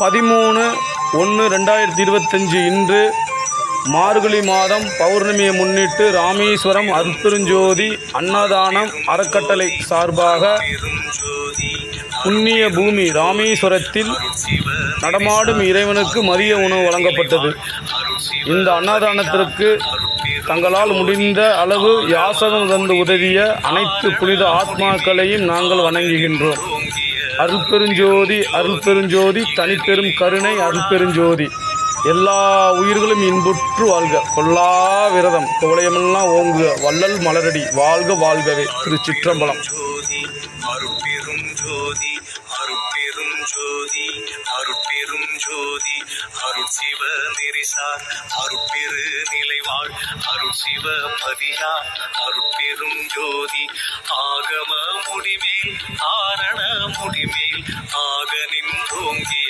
பதிமூணு ஒன்று ரெண்டாயிரத்தி இருபத்தஞ்சி இன்று மார்கழி மாதம் பௌர்ணமியை முன்னிட்டு ராமேஸ்வரம் அருட்பெருஞ்சோதி அன்னதானம் அறக்கட்டளை சார்பாக புண்ணிய பூமி ராமேஸ்வரத்தில் நடமாடும் இறைவனுக்கு மதிய உணவு வழங்கப்பட்டது. இந்த அன்னதானத்திற்கு தங்களால் முடிந்த அளவு யாசகம் தந்து உதவிய அனைத்து புனித ஆத்மாக்களையும் நாங்கள் வணங்குகின்றோம். அருள்பெருஞ்சோதி அருள்பெருஞ்சோதி தனிப்பெரும் கருணை அருள்பெருஞ்சோதி. எல்லா உயிர்களும் இன்புற்று வாழ்க. கொல்லா விரதம். குவளையமெல்லாம் ஓங்குக. வள்ளல் மலரடி. வாழ்க வாழ்கவே. திருச்சிற்றம்பலம். ஜோதி அருட்பெரும் ஜோதி அருட்பெரும் ஜோதி அருட்பெரும் ஜோதி அருட்சிவ நெரிசார் அருட்பெரு நிலைவாழ் அருட்சிவ பதியார் அருட்பெரும் ஜோதி ஆகம முடிமேல் ஆர முடிவில் ஆக நின்றோங்கே